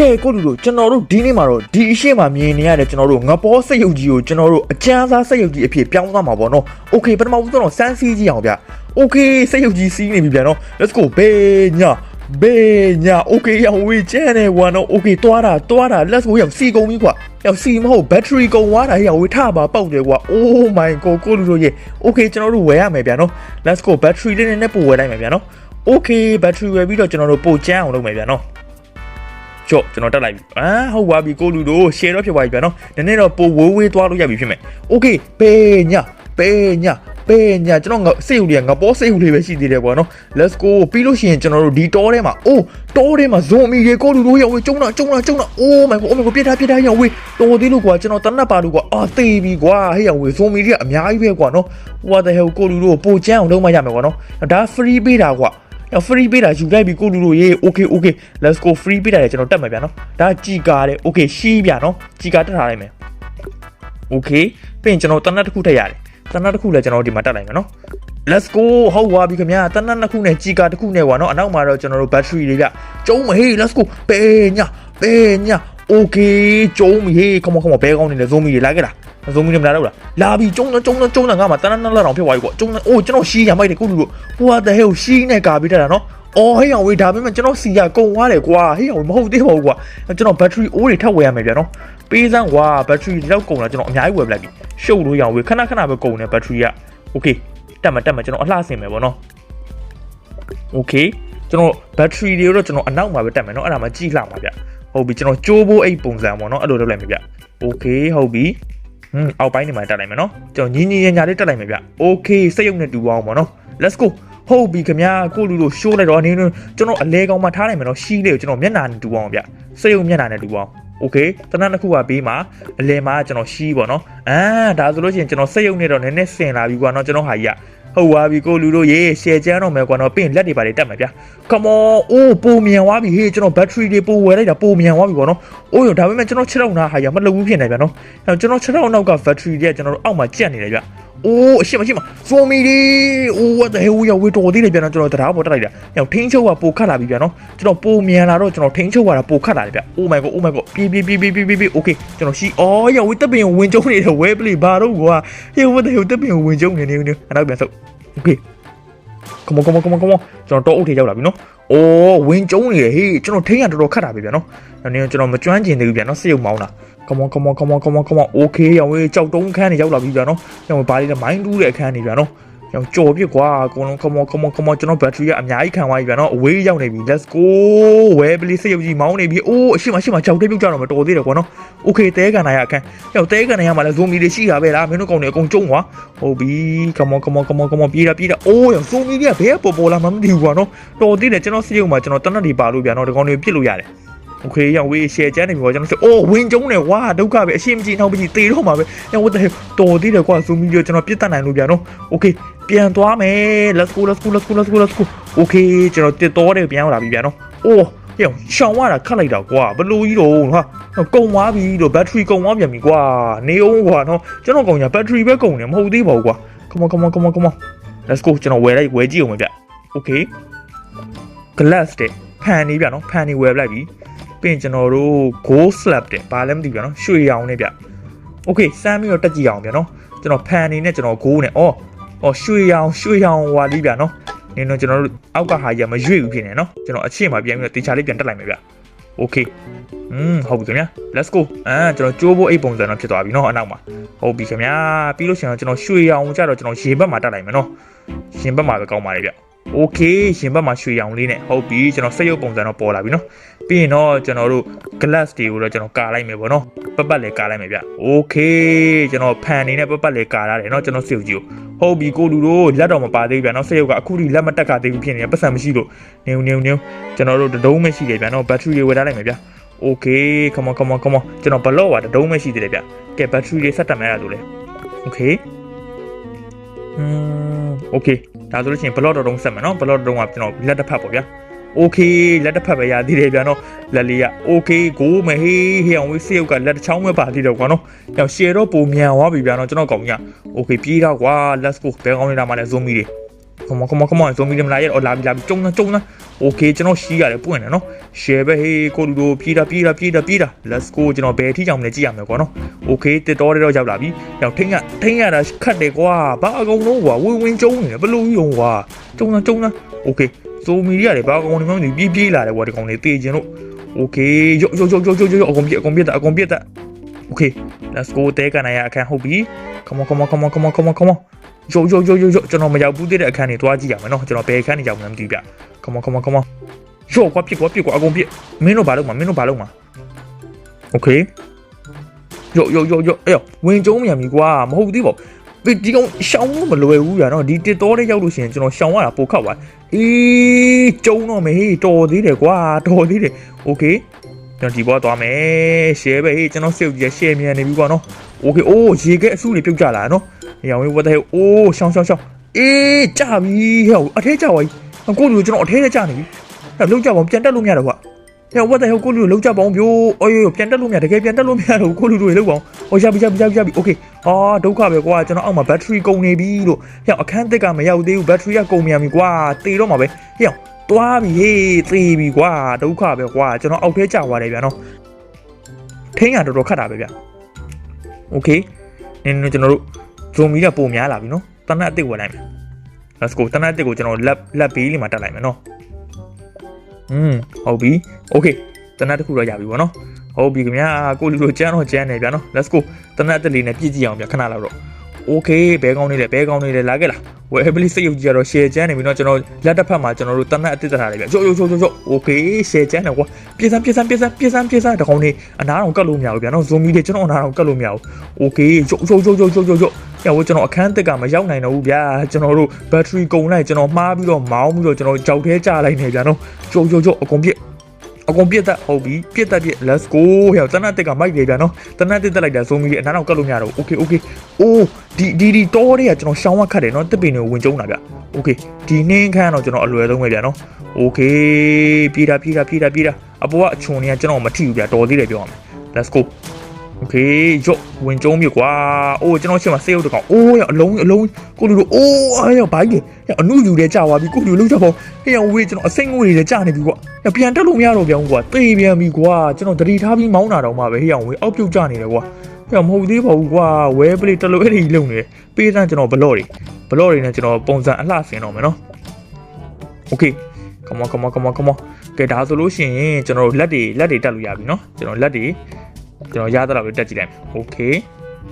ကဲကိုလူတို့ကျွန်တော်တို့ဒီနေ့မှာတော့ဒီအရှိမမြင်နေရတဲ့ကျွန်တော်တို့ငပေါ်စက်ရုပ်ကြီးကိုကျွန်တော်တို့အကျန်းစားစက်ရုပ်ကြီးအဖြစ်ပြောင်းသွားမှာပေါ့နော်။ Okay ပထမဦးဆုံးတော့စမ်းစီးကြည့်အောင်ဗျ။ Okay စက်ရုပ်ကြီးစီးနေပြီဗျာနော်။ Let's go ဘေးညာဘေးညာ Okay ရောင်ဝေးကျန်းနေကွာနော်။ Okay တွားတာတွားတာ Let's go ရောင်စီကုန်ပြီကွာ။ရောင်စီမဟုတ် battery ကုန်သွားတာရောင်ဝေးထပါပေါက်တယ်ကွာ။ Oh my god ကိုလူတို့ရေ Okay ကျွန်တော်တို့ဝယ်ရမယ်ဗျာနော်။ Let's go battery လေးနဲ့ပို့ဝယ်လိုက်မယ်ဗျာနော်။ Okay battery ဝယ်ပြီးတော့ကျွန်တော်တို့ပို့ကျန်းအောင်လုပ်မယ်ဗျာနော်။ ကြော့ကျွန်တော်တက်လိုက်ပြီအာဟုတ်ပါပြီကိုလူတို့ share တော့ဖြစ်သွားပြီဗျာနော်နည်းနည်းတော့ပိုဝေးဝေးသွားလို့ရပြီဖြစ်မယ် okay ပေညာပေညာပေညာကျွန်တော်ငါစိတ်ယူလေးကငါပေါ်စိတ်ယူလေးပဲရှိသေးတယ်ကွာနော် let's go ပြီးလို့ရှိရင်ကျွန်တော်တို့ဒီတောထဲမှာအိုးတောထဲမှာဇွန်မီတွေကိုလူတို့ရောက်ဝေးကျုံတာကျုံတာကျုံတာ oh my god oh my god ပြစ်ထားပြစ်ထားရောက်ဝေးတော်သေးလို့ကွာကျွန်တော်တနတ်ပါလို့ကွာအာသေးပြီကွာဟဲ့ရောက်ဝေးဇွန်မီတွေကအများကြီးပဲကွာနော် what the hell ကိုလူတို့ပိုချမ်းအောင်လုပ်မှရမယ်ကွာနော်ဒါ free ပေးတာကွာ။ free ပေးတာယူလိုက်ပြီကိုလူတို့ရေ okay okay let's go free ပေးတာလေကျွန်တော်တက်မယ်ဗျာနော်။ဒါជីကာတဲ့ okay ရှီးဗျာနော်။ជីကာတက်ထားလိုက်မယ်။ okay ပြင်ကျွန်တော်တနတ်တစ်ခုထည့်ရတယ်။တနတ်တစ်ခုလည်းကျွန်တော်ဒီမှာတက်လိုက်မယ်နော်။ let's go ဟုတ်ပါပြီခင်ဗျာတနတ်နှစ်ခုနဲ့ជីကာတစ်ခုနဲ့ကွာနော်အနောက်မှာတော့ကျွန်တော်တို့ battery တွေဗျ။ကျုံးမဟေး let's go ပေညာပေညာ okay ကျုံးမဟေး come on come on ဘဲကောင်းနေလေဇုံးမီတွေလာခဲ့လား။ ဇုံးမီတွေမလာတော့လား။လာပြီကျုံးတော့ကျုံးတော့ကျုံးတော့ငါမှတနတ်နှစ်လက်တောင်ဖြစ်သွားပြီကွာ။ကျုံးတော့အိုးကျွန်တော်ရှီးရမိုက်တယ်ကိုလူတို့ what the hell ရှီးနဲ့ကာပြီးတက်တာနော်။ အော်ဟေးအောင်ဝေးဒါပေမဲ့ကျွန်တော်စီကကုန်သွားတယ်ကွာဟေးအောင်မဟုတ်သေးပါဘူးကွာကျွန်တော်ဘက်ထရီအိုးတွေထပ်ဝယ်ရမယ်ဗျာနော်ပေးစမ်းကွာဘက်ထရီလောက်ကုန်တာကျွန်တော်အများကြီးဝယ်ပလိုက်ပြီရှုပ်လို့ရအောင်ဝေးခဏခဏပဲကုန်တယ်ဘက်ထရီကโอเคတက်မှာတက်မှာကျွန်တော်အလှဆင်မယ်ပေါ့နော်โอเคကျွန်တော်ဘက်ထရီတွေတော့ကျွန်တော်အနောက်မှာပဲတက်မယ်နော်အဲ့ဒါမှကြည့်လှမှာဗျဟုတ်ပြီကျွန်တော်ကြိုးဖို့အဲ့ပုံစံပေါ့နော်အဲ့လိုလုပ်လိုက်မယ်ဗျโอเคဟုတ်ပြီ ဟွန်းအောက်ပိုင်းနေမှာတက်လိုက်မယ်နော်ကျွန်တော်ညီညီညာညာလေးတက်လိုက်မယ်ဗျโอเคစိတ်ရုပ်နဲ့တူအောင်ပေါ့နော် let's go ဟုတ်ပြီခင်ဗျာကိုလူတို့ရှိုးလိုက်တော့အနေနဲ့ကျွန်တော်အလဲကောင်မှထားနိုင်မယ်နော်ရှီးလေးကိုကျွန်တော်မျက်နှာနဲ့တူအောင်ဗျစရုပ်မျက်နှာနဲ့တူအောင်โอเคတနက်တစ်ခုကဘေးမှာအလဲမှာကျွန်တော်ရှီးပေါ့နော်အာဒါဆိုလို့ရှိရင်ကျွန်တော်စရုပ်နဲ့တော့နည်းနည်းဆင်လာပြီကွာနော်ကျွန်တော်ဟာကြီးက ဟုတ်ပါပြီကိုလူတို့ရေရှယ်ချမ်းတော့မယ်ကွာနော်ပြင်လက်တွေပါတွေတက်မယ်ဗျာ come on အိုးပုံမြန်သွားပြီဟေးကျွန်တော် battery တွေပိုဝယ်လိုက်တာပုံမြန်သွားပြီကွာနော်အိုးရဒါပေမဲ့ကျွန်တော်6တော့နာဟာရမလှုပ်ဘူးဖြစ်နေဗျာနော်အဲကျွန်တော်6တော့နောက်က battery တွေကကျွန်တော်တို့အောက်မှာကြက်နေတယ်ဗျာ အိုးအရှိမရှိမဇိုမီဒီအိုး what the hell ရောက်ဝေးတော်သေးတယ်ဗျာနော်ကျွန်တော်တရားပေါ်တက်လိုက်တာညောင်ထင်းချုပ်ကပိုခတ်လာပြီဗျာနော်ကျွန်တော်ပိုမြန်လာတော့ကျွန်တော်ထင်းချုပ်ကတာပိုခတ်လာတယ်ဗျ oh my god oh my god ပြေးပြေးပြေးပြေးပြေးပြေးပြေး okay ကျွန်တော်ရှိအော်ရောက်ဝေးတပ်ပင်ကိုဝင်ကျုံနေတယ်ဝဲပလီဘာတော့ကွာဟေး what the hell တပ်ပင်ကိုဝင်ကျုံနေနေနေအနောက်ပြန်ဆုပ် okay come on come on come on come on ကျွန်တော်တော့အုတ်ထေရောက်လာပြီနော်အိုးဝင်ကျုံနေတယ်ဟေးကျွန်တော်ထိန်းရတော်တော်ခတ်တာပဲဗျာနော်နည်းကျွန်တော်မကျွမ်းကျင်သေးဘူးဗျာနော်စိတ်ုံမောင်းတာ come on come on come on come on come on okay ရောင်ဝေးကြောက်တုံးခန်းနေရောက်လာပြီဗျာနော်ရောင်ဘာလေးလဲမိုင်းတူးတဲ့အခန်းနေဗျာနော် ရောင်ကြော်ပြစ်ကွာအကုန်လုံး come on come on come on ကျွန်တော် battery ကအများကြီးခံသွားပြီဗျာနော်အဝေးရောက်နေပြီ let's go ဝဲပလီစိတ်ရုပ်ကြီးမောင်းနေပြီအိုးအရှိမရှိမှကြောက်တဲ့ပြုတ်ကြတော့မတော်သေးတယ်ကွာနော် okay တဲကန်နာရအခန်းရောင်တဲကန်နာရမှာလဲဇိုမီတွေရှိတာပဲလားမင်းတို့ကောင်တွေအကုန်ကျုံကွာဟုတ်ပြီ come on come on come on come on ပြေးတာပြေးတာအိုးရောင်ဇိုမီတွေကဘယ်ပေါ်ပေါ်လာမှမသိဘူးကွာနော်တော်သေးတယ်ကျွန်တော်စိတ်ရုပ်မှာကျွန်တော်တနတ်တွေပါလို့ဗျာနော်ဒီကောင်တွေပြစ်လို့ရတယ် โอเคရောင်ဝေး share ချမ်းနေပြီပေါ့ကျွန်တော်ဆိုအိုးဝင်းကျုံးနေဝါဒုက္ခပဲအရှင်းမကြည့်နောက်မကြည့်တေတော့မှာပဲညဝတ်တဲ့တော်သေးတယ်ကွာ zoom ပြီးတော့ကျွန်တော်ပြစ်တတ်နိုင်လို့ဗျာနော်โอเคပြန်သွားမယ် let's go let's go let's go let's go let's go โอเคကျွန်တော်တစ်တော်တယ်ပြန်ရောက်လာပြီဗျာနော်အိုးရောင်ရှောင်းရတာခတ်လိုက်တာကွာဘလို့ကြီးတော့ဟာကုံသွားပြီတော့ battery ကုံသွားပြန်ပြီကွာနေအောင်ကွာနော်ကျွန်တော်ကောင်ညာ battery ပဲကုံနေမဟုတ်သေးပါဘူးကွာ come on come on come on come on let's go ကျွန်တော်ဝယ်လိုက်ဝယ်ကြည့်အောင်ဗျ okay glass တဲ့ဖန်နေဗျာနော်ဖန်နေဝယ်လိုက်ပြီ ပြင်ကျွန်တော်တို့ gold slab တဲ့ဘာလဲမသိဘူးဗျာနော်ရွှေရောင်နဲ့ဗျ okay စမ်းပြီးတော့တက်ကြည့်အောင်ဗျာနော်ကျွန်တော်ဖန်နေနဲ့ကျွန်တော် gold နဲ့အော်အော်ရွှေရောင်ရွှေရောင်ဟွာလေးဗျာနော်နင်တို့ကျွန်တော်တို့အောက်ကဟာကြီးမရွေ့ဘူးဖြစ်နေနော်ကျွန်တော်အချင်းမှာပြန်ပြီးတော့တေချာလေးပြန်တက်လိုက်မယ်ဗျ okay อืมဟုတ်ပြီခင်ဗျာ let's go အာကျွန်တော်ကြိုးဖို့အိတ်ပုံစံတော့ဖြစ်သွားပြီเนาะအနောက်မှာဟုတ်ပြီခင်ဗျာပြီးလို့ရှိရင်တော့ကျွန်တော်ရွှေရောင်ကြတော့ကျွန်တော်ရေဘက်မှာတက်လိုက်မယ်เนาะရှင်ဘက်မှာပဲကောင်းပါလေဗျ โอเคရှင်ဘက်မှာရွှေရောင်လေးနဲ့ဟုတ်ပြီကျွန်တော်စက်ရုပ်ပုံစံတော့ပေါ်လာပြီเนาะပြီးရင်တော့ကျွန်တော်တို့ glass တွေကိုတော့ကျွန်တော်ကာလိုက်မယ်ပေါ့နော်ပတ်ပတ်လေကာလိုက်မယ်ဗျโอเคကျွန်တော်ဖန်နေနဲ့ပတ်ပတ်လေကာရတယ်เนาะကျွန်တော်စရုပ်ကြီးကိုဟုတ်ပြီကိုလူတို့လက်တော့မပါသေးဘူးဗျာเนาะစရုပ်ကအခုထိလက်မတက်ကသေးဘူးဖြစ်နေတယ်ပတ်စံမရှိလို့နေနေနေကျွန်တော်တို့တဒုံးမရှိတယ်ဗျာเนาะဘက်ထရီတွေဝယ်ထားလိုက်မယ်ဗျာ โอเค come on come on come on ကျွန်တော်ဘလော့ပါတဒုံးမရှိသေးတယ်ဗျကဲဘက်ထရီလေးဆက်တက်မယ်ရဆိုလေโอเค อืมโอเคဒါဆိုလို့ရှိရင်ဘလော့တော်တုံးဆက်မယ်เนาะဘလော့တော်တုံးကကျွန်တော်လက်တစ်ဖက်ပေါ့ဗျာโอเคလက်တစ်ဖက်ပဲရသေးတယ်ဗျာเนาะလက်လေးကโอเคကိုမဟေးဟေးအောင်ဝေးစေးုပ်ကလက်တစ်ချောင်းပဲပါသေးတယ်ကွာเนาะကြောင်ရှယ်တော့ပုံမြန်သွားပြီဗျာเนาะကျွန်တော်ကောင်ကြီးโอเคပြေးတော့ကွာ let's go ဘယ်ကောင်းနေတာမှလဲ zoom မီတွေ come on come on come on ဇွန်မီတွေမလာရတော့လာပြီလာပြီကျုံသားကျုံသား okay ကျွန်တော်ရှီးရတယ်ပွင့်တယ်နော် share ပဲဟေးကိုလူတို့ပြေးတာပြေးတာပြေးတာပြေးတာ let's go ကျွန်တော်ဘယ်ထိကြောင်မလဲကြည့်ရမယ်ကွာနော် okay တစ်တော်တော့ရောက်လာပြီရောက်ထိန်းရထိန်းရတာခတ်တယ်ကွာဘာအကောင်လုံးကွာဝင်းဝင်းကျုံနေတယ်ဘလို့ကြီးအောင်ကွာကျုံသားကျုံသား okay ဇိုမီတွေကလည်းဘာကောင်နေမှမသိပြေးပြေးလာတယ်ကွာဒီကောင်တွေတေးခြင်းလို့ okay ရုပ်ရုပ်ရုပ်ရုပ်ရုပ်ရုပ်အကုန်ပြအကုန်ပြတာအကုန်ပြတာ okay let's go တဲကန်နိုင်ရအခန်းဟုတ်ပြီ come on come on come on come on come on come on ရုပ်ရုပ်ရုပ်ရုပ်ကျွန်တော်မရောက်ဘူးတဲ့အခန်းတွေသွားကြည့်ရမယ်နော်ကျွန်တော်ဘယ်အခန်းတွေရောက်မှန်းမသိဘူးဗျ come on come on come on ရော့ကွာပြစ်ကွာပြစ်ကွာအကုန်ပြစ်မင်းတို့ဘာလုပ်မှာမင်းတို့ဘာလုပ်မှာ okay ရော့ရော့ရော့ရော့အေးဝင်ကျုံးမြန်ပြီကွာမဟုတ်သေးပါဘူးဒီကောင်ရှောင်းလို့မလွယ်ဘူးဗျာနော်ဒီတစ်တော်တဲ့ရောက်လို့ရှိရင်ကျွန်တော်ရှောင်းရတာပိုခတ်သွားအေးကျုံတော့မေးတော်သေးတယ်ကွာတော်သေးတယ် okay ကျွန်တော်ဒီဘောသွားမယ် share ပဲဟေးကျွန်တော်စေုပ်ကြီး share မြန်နေပြီကွာနော် okay အိုးရေခဲအစုတွေပြုတ်ကြလာနော် ရောင်ဝေး what the hell အိုးရှောင်းရှောင်းရှောင်းအေးကြပြီဟဲ့အထဲကြပါကြီးကိုလူကျွန်တော်အထဲထဲကြနေပြီဟဲ့လုံးကြပါပြန်တက်လို့မရတော့ကွာဟဲ့ what the hell ကိုလူလုံးကြပါအောင်ပြိုးအေးပြန်တက်လို့မရတကယ်ပြန်တက်လို့မရတော့ကိုလူတွေလုံးပါအောင်ဟောရပြီရပြီရပြီရပြီ okay အာဒုက္ခပဲကွာကျွန်တော်အောက်မှာ battery ကုန်နေပြီလို့ဟဲ့အခန်းသစ်ကမရောက်သေးဘူး battery ကကုန်မြန်ပြီကွာတေတော့မှာပဲဟဲ့သွားပြီဟေးသေပြီကွာဒုက္ခပဲကွာကျွန်တော်အောက်ထဲကျသွားတယ်ဗျာနော်ထိန်းရတော်တော်ခတ်တာပဲဗျာ okay နင်တို့ကျွန်တော်တို့ ဇွန်မီကပုံများလာပြီနော်တနတ်အစ်စ်ဝယ်လိုက်မယ် let's go တနတ်အစ်စ်ကိုကျွန်တော်လက်လက်ဘေးလေးမှာတက်လိုက်မယ်နော်อืมဟုတ်ပြီ okay တနတ်တစ်ခုတော့ရပြီဗောနော်ဟုတ်ပြီခင်ဗျာကိုလူတို့ကျန်းတော့ကျန်းနေဗျာနော် let's go တနတ်အစ်စ်လေးနဲ့ပြည့်ကြည့်အောင်ဗျာခဏလောက်တော့ okay ဘဲကောင်းနေလေဘဲကောင်းနေလေလာခဲ့လားဝယ်ပလီစိတ်ရုပ်ကြီးကတော့ share ကျန်းနေပြီနော်ကျွန်တော်လက်တစ်ဖက်မှာကျွန်တော်တို့တနတ်အစ်စ်တက်ထားတယ်ဗျာရော့ရော့ရော့ရော့ okay share ကျန်းတယ်ကွာပြေးစမ်းပြေးစမ်းပြေးစမ်းပြေးစမ်းပြေးစမ်းတကောင်နေအနားအောင်ကတ်လို့မရဘူးဗျာနော် zoom ကြီးတွေကျွန်တော်အနားအောင်ကတ်လို့မရဘူး okay ရော့ရော့ရော့ရော့ရော့ရော့ရော့ညဝကျွန်တော်အခန်းသစ်ကမရောက်နိုင်တော့ဘူးဗျာကျွန်တော်တို့ battery ကုန်လိုက်ကျွန်တော်မှားပြီးတော့မောင်းပြီးတော့ကျွန်တော်ကြောက်သေးကြလိုက်နေဗျာနော်ရော့ရော့ရော့အကုန်ပြစ် အကုန်ပြစ်တတ်ဟုတ်ပြီပြစ်တတ်ပြစ် let's go ဟဲ့တနတ်တစ်ကမိုက်နေဗျာနော်တနတ်တစ်တက်လိုက်တာ zoom ကြီးအနားအောင်ကတ်လို့မရတော့ဘူး okay okay အိုးဒီဒီဒီတော့တွေကကျွန်တော်ရှောင်းဝခတ်တယ်နော်တစ်ပင်တွေကိုဝင်ကျုံတာဗျ okay ဒီနှင်းခန်းတော့ကျွန်တော်အလွယ်ဆုံးပဲဗျာနော် okay ပြေးတာပြေးတာပြေးတာပြေးတာအပေါ်ကအချုံတွေကကျွန်တော်မထိဘူးဗျာတော်သေးတယ်ပြောရမယ် let's go โอเคရော့ဝင်ကျုံးမြကွာအိုးကျွန်တော်ရှင်းမှာစေးရုပ်တကောင်အိုးရအလုံးအလုံးကိုလူတို့အိုးအဲ့ရဘိုင်းလေအနုယူတဲ့ကြာသွားပြီကိုလူလုံးကြပေါ့ဟဲ့ရဝေးကျွန်တော်အစိမ့်ငွေတွေကြာနေပြီကွာပြန်တက်လို့မရတော့ပြန်ကွာတေးပြန်ပြီကွာကျွန်တော်တတိထားပြီးမောင်းတာတော့မှပဲဟဲ့ရဝေးအောက်ပြုတ်ကြနေတယ်ကွာဟဲ့မဟုတ်သေးပါဘူးကွာဝဲပလေးတလို့အဲ့ဒီလုံနေပေးစမ်းကျွန်တော်ဘလော့တွေဘလော့တွေနဲ့ကျွန်တော်ပုံစံအလှဆင်တော့မယ်နော်โอเค come on come on come on come on ကဲဒါဆိုလို့ရှိရင်ကျွန်တော်တို့လက်တွေလက်တွေတက်လို့ရပြီเนาะကျွန်တော်လက်တွေ ကျွန်တော်ရသလောက်ပဲတက်ကြည့်လိုက်မယ်โอเค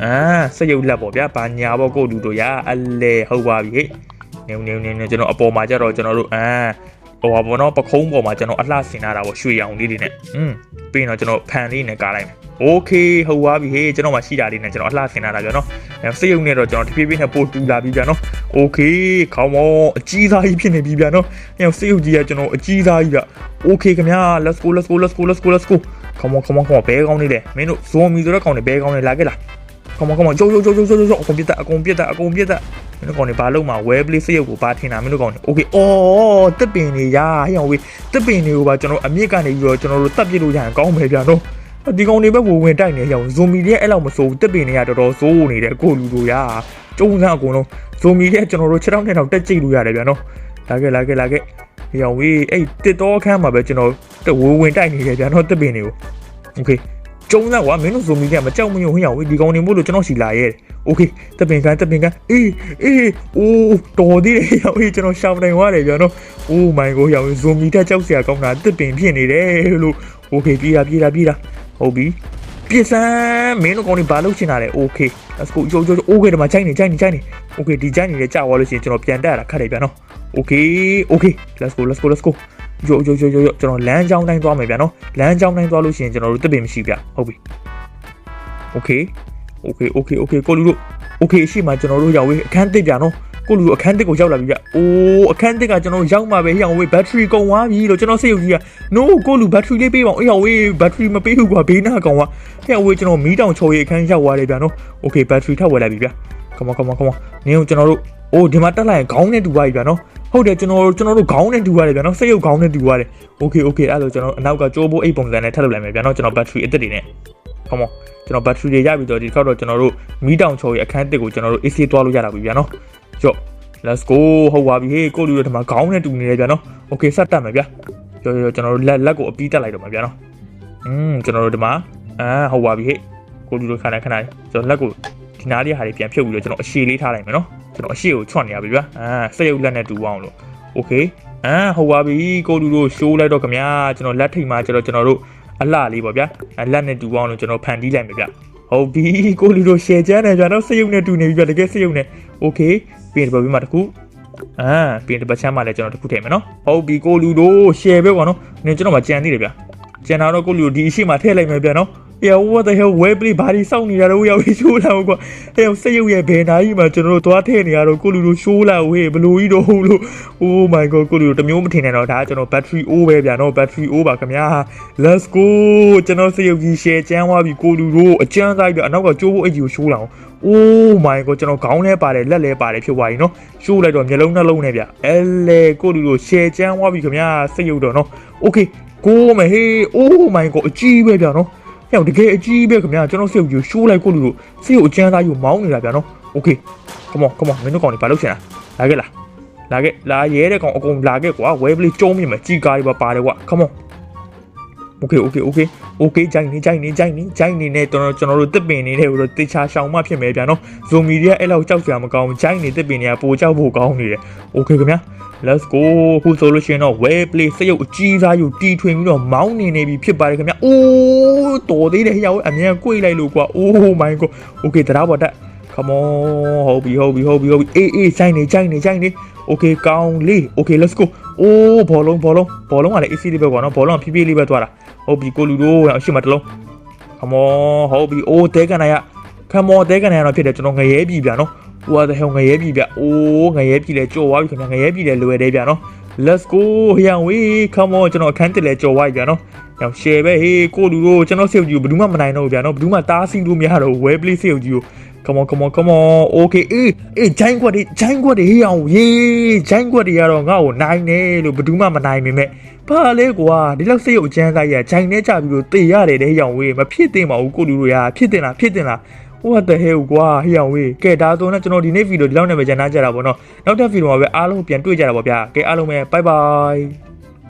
အာစက်ရုပ်လက်ပေါ့ဗျာဘာညာပေါ့ကိုလူတို့ရအလဲဟုတ်ပါပြီဟဲ့နေနေနေနေကျွန်တော်အပေါ်မှာကြတော့ကျွန်တော်တို့အာဟိုပါဘောနော်ပခုံးပေါ်မှာကျွန်တော်အလှဆင်ထားတာပေါ့ရွှေရောင်လေးတွေနဲ့อืมပြီးရင်တော့ကျွန်တော်ဖန်လေးနဲ့ကားလိုက်မယ်โอเคဟုတ်ပါပြီဟေးကျွန်တော်မှရှိတာလေးနဲ့ကျွန်တော်အလှဆင်ထားတာဗျာနော်အဲစက်ရုပ်နဲ့တော့ကျွန်တော်တဖြည်းဖြည်းနဲ့ပို့တူလာပြီဗျာနော်โอเคခေါင်းမောအကြီးစားကြီးဖြစ်နေပြီဗျာနော်အဲစက်ရုပ်ကြီးကကျွန်တော်အကြီးစားကြီးဗျโอเคခင်ဗျာ let's go let's go let's go let's go let's go come on come on come on ဘဲကောင်းနေတယ်မင်းတို့ဇွန်မီဆိုတဲ့ကောင်တွေဘဲကောင်းနေလာခဲ့လား come on come on ကြိုးကြိုးကြိုးကြိုးကြိုးကြိုးအကုန်ပြတ်အကုန်ပြတ်အကုန်ပြတ်မင်းတို့ကောင်တွေဘာလုပ်မှာ well play စရုပ်ကိုဘာထင်တာမင်းတို့ကောင်တွေ okay အော်တက်ပင်တွေရာဟဲ့ဝေးတက်ပင်တွေကိုပါကျွန်တော်အမြင့်ကနေပြီးတော့ကျွန်တော်တို့တက်ပြစ်လို့ရရင်ကောင်းမယ်ဗျာနော်ဒီကောင်တွေပဲဝင်ဝင်တိုက်နေရအောင်ဇွန်မီတွေအဲ့လောက်မစိုးတက်ပင်တွေကတော်တော်စိုးနေတယ်ကိုလူတို့ရာကျုံစမ်းအကုန်လုံးဇွန်မီတွေကျွန်တော်တို့6တောင်းနဲ့တော့တက်ကြိတ်လို့ရတယ်ဗျာနော် လာခဲ့လာခဲ့လာခဲ့ရောင်ဝေးအဲ့တစ်တော်ခန်းမှာပဲကျွန်တော်တဝဝင်တိုက်နေတယ်ဗျာနော်တက်ပင်တွေကို okay ကျုံးသားကွာမင်းတို့ဇိုမီကမကြောက်မရွံ့ဟင်းအောင်ဝေးဒီကောင်နေမို့လို့ကျွန်တော်စီလာရဲโอเคတပင်ကန်တပင်ကန်အေးအေးအိုးတော်သေးတယ်ရောင်ကြီးကျွန်တော်ရှောင်းနိုင်သွားတယ်ဗျာနော်အိုးမိုင်ကိုရောင်ဇိုမီတက်ကြောက်စရာကောင်းတာတပင်ဖြစ်နေတယ်လို့โอเคပြေးတာပြေးတာပြေးတာဟုတ်ပြီ ပြစ်စမ်းမင်းတို့ကောင်းနေဘာလုပ်ချင်တာလဲ okay let's go ကြောကြော okay ဒီမှာ chain နေ chain နေ chain နေ okay ဒီ chain နေလဲကြာသွားလို့ရှိရင်ကျွန်တော်ပြန်တက်ရတာခက်တယ်ဗျာနော် okay okay let's go let's go let's go ကြောကြောကြောကြောကျွန်တော်လမ်းကြောင်းတိုင်းသွားမယ်ဗျာနော်လမ်းကြောင်းတိုင်းသွားလို့ရှိရင်ကျွန်တော်တို့တက်ပင်မရှိဗျာဟုတ်ပြီ okay okay okay okay ကိုလူတို့ okay ရှိမှကျွန်တော်တို့ရောက်ဝေးအခန်းတက်ဗျာနော် ကိုလူအခန်းတစ်ကိုရောက်လာပြီဗျ။အိုးအခန်းတစ်ကကျွန်တော်ရောက်မှာပဲဟိအောင်ဝေးဘက်ထရီကုန်သွားပြီလို့ကျွန်တော်စိတ်ယုံကြည်ရ။ No ကိုလူဘက်ထရီလေးပေးပါအောင်ဟိအောင်ဝေးဘက်ထရီမပေးဘူးကွာဘေးနာကောင်က။ဟိအောင်ဝေးကျွန်တော်မီးတောင်ချော်ရေးအခန်းရောက်သွားတယ်ဗျာနော်။ Okay ဘက်ထရီထပ်ဝယ်လိုက်ပြီဗျ။ Come on come on come on နင်းကျွန်တော်တို့အိုးဒီမှာတက်လိုက်ရင်ခေါင်းနဲ့တူပါပြီဗျာနော်။ဟုတ်တယ်ကျွန်တော်တို့ကျွန်တော်တို့ခေါင်းနဲ့တူရတယ်ဗျာနော်။စိတ်ယုံခေါင်းနဲ့တူရတယ်။ Okay okay အဲ့လိုကျွန်တော်အနောက်ကကြိုးဘိုးအိတ်ပုံစံနဲ့ထပ်လုပ်လိုက်မယ်ဗျာနော်။ကျွန်တော်ဘက်ထရီအစ်စ်တွေနဲ့။ Come on ကျွန်တော်ဘက်ထရီတွေရပြီတော့ဒီတစ်ခါတော့ကျွန်တော်တို့မီးတောင်ချော်ရေးအခန်းတစ်ကိုကျွန်တော်တို့ AC သွားလို့ရတာပြီဗျာနော်။ ရော့ let's go ဟုတ်ပါပြီဟေးကိုလူတို့ဒီမှာခေါင်းနဲ့တူနေတယ်ဗျာနော် okay ဆက်တက်မယ်ဗျာရော့ရော့ကျွန်တော်တို့လက်လက်ကိုအပီးတက်လိုက်တော့မှာဗျာနော်อืมကျွန်တော်တို့ဒီမှာအာဟုတ်ပါပြီဟေးကိုလူတို့ခဏခဏကျွန်တော်လက်ကိုဒီနားလေးဟာတွေပြန်ဖြုတ်ပြီးတော့ကျွန်တော်အရှိလေးထားလိုက်မယ်နော်ကျွန်တော်အရှိကိုချွတ်နေရပြီဗျာအာစရုပ်လက်နဲ့တူအောင်လို့ okay အာဟုတ်ပါပြီကိုလူတို့ရှိုးလိုက်တော့ခင်ဗျာကျွန်တော်လက်ထိပ်မှာကျွန်တော်ကျွန်တော်တို့အလှလေးပေါ့ဗျာလက်နဲ့တူအောင်လို့ကျွန်တော်ဖန်တီးလိုက်မယ်ဗျာဟုတ်ပြီကိုလူတို့ share ချမ်းတယ်ဗျာတော့စရုပ်နဲ့တူနေပြီဗျာတကယ်စရုပ်နဲ့ okay ပြီးရင်ဒီဘက်ပြီးမှတစ်ခုအာပြီးရင်ဒီဘက်ချမ်းမှလည်းကျွန်တော်တစ်ခုထည့်မယ်နော်ဟုတ်ပြီကိုလူတို့ share ပဲကွာနော်နင်ကျွန်တော်မှကြံသေးတယ်ဗျာကြံတာတော့ကိုလူတို့ဒီအရှိမှထည့်လိုက်မယ်ဗျာနော်အေး what the hell web play ဘာတွေစောင့်နေတာတော့ရောက်ရှိုးလာဟုတ်ကွာအေးဆက်ရုပ်ရဲ့ဘယ်နာကြီးမှာကျွန်တော်တို့သွားထည့်နေရတော့ကိုလူတို့ရှိုးလာဟေးဘလို့ကြီးတော့ဟုတ်လို့ oh my god ကိုလူတို့တမျိုးမထင်နဲ့တော့ဒါကျွန်တော် battery o ပဲဗျာနော် battery o ပါခင်ဗျာ let's go ကျွန်တော်ဆက်ရုပ်ကြီး share ချမ်းသွားပြီကိုလူတို့အချမ်းစားပြီအနောက်ကကျိုးဖို့အကြီးကိုရှိုးလာအောင် Oh my god ကျွန်တော်ခေါင်းလဲပါတယ်လက်လဲပါတယ်ဖြစ်သွားပြီနော်ရှိုးလိုက်တော့မျက်လုံးနှလုံးနဲ့ဗျအဲလေကိုလူတို့ share ကျန်းသွားပြီခင်ဗျာစရုပ်တော့နော် okay ကိုမဟေး Oh my god အကြီးပဲဗျာနော်ဟဲ့တကယ်အကြီးပဲခင်ဗျာကျွန်တော်စရုပ်ကြီးရှိုးလိုက်ကိုလူတို့စရုပ်အကျန်းသားကြီးကိုမောင်းနေတာဗျာနော် okay come on come on မင်းတို့ကောင်တွေဘာလုပ်ချင်တာလာခဲ့လားလာခဲ့လာရဲတဲ့ကောင်အကုန်လာခဲ့ကွာဝဲပလေးကျုံးမြင်မယ်ကြီးကားတွေပါပါတယ်ကွာ come on okay okay okay okay ကြိုင်နေကြိုင်နေကြိုင်နေကြိုင်နေနဲ့ကျွန်တော်ကျွန်တော်တို့တစ်ပင်နေတဲ့ဟိုတော့တေချာရှောင်မှဖြစ်မယ်ဗျာနော်ဇိုမီတွေကအဲ့လောက်ကြောက်စရာမကောင်းဘူးကြိုင်နေတစ်ပင်တွေကပိုကြောက်ဖို့ကောင်းနေတယ် okay ခင်ဗျာ let's go ခုဆိုလို့ရှိရင်တော့ well play စရုပ်အကြီးစားယူတီထွင်ပြီးတော့မောင်းနေနေပြီဖြစ်ပါတယ်ခင်ဗျာအိုးတော်သေးတယ်ဟျောက်အမြန်ကွေ့လိုက်လို့ကွာ oh my god okay တရားပေါ်တက် come on ဟုတ်ပြီဟုတ်ပြီဟုတ်ပြီဟုတ်ပြီအေးအေးဆိုင်နေဆိုင်နေဆိုင်နေ okay ကောင်းလေး okay let's go အိုးဘောလုံးဘောလုံးဘောလုံးကလည်း AC လေးပဲကွာနော်ဘောလုံးကဖြည်းဖြည်းလေးပဲသွားတာ ဟုတ်ပြီကိုလူတို့အရှိမတလုံး come on ဟုတ်ပြီအိုးတဲကန်နိုင်ရ come on တဲကန်နိုင်ရတော့ဖြစ်တယ်ကျွန်တော်ငရဲပြီဗျာနော်ဟိုကတည်းကငရဲပြီဗျအိုးငရဲပြီလဲကြော်သွားပြီခင်ဗျာငရဲပြီလဲလွယ်တယ်ဗျာနော် let's go ဟျံဝေး come on ကျွန်တော်အခန်းတက်လဲကြော်သွားပြီဗျာနော်ညောင် share ပဲဟေးကိုလူတို့ကျွန်တော်စေုပ်ကြီးကိုဘယ်သူမှမနိုင်တော့ဘူးဗျာနော်ဘယ်သူမှတားဆီးလို့မရတော့ဘူး web play စေုပ်ကြီးကို come on come on come on okay အေးအေးဂျိုင်းကွက်တွေဂျိုင်းကွက်တွေဟေးအောင်ရေးဂျိုင်းကွက်တွေကတော့ငါ့ကိုနိုင်တယ်လို့ဘယ်သူမှမနိုင်မိမဲ့ဘာလဲကွာဒီလောက်စိတ်ကိုအကျန်းသားကြီးကဂျိုင်းနဲ့ကြပြီးတော့တေရတယ်တဲ့ဟေးအောင်ဝေးမဖြစ်သင့်ပါဘူးကိုလူတို့ရာဖြစ်တင်လားဖြစ်တင်လား what the hell ကွာဟေးအောင်ဝေးကဲဒါဆိုတော့ကျွန်တော်ဒီနေ့ဗီဒီယိုဒီလောက်နဲ့ပဲဂျန်နာကြတာပေါ့နော်နောက်ထပ်ဗီဒီယိုမှာပဲအားလုံးပြန်တွေ့ကြတာပေါ့ဗျာကဲအားလုံးပဲ bye bye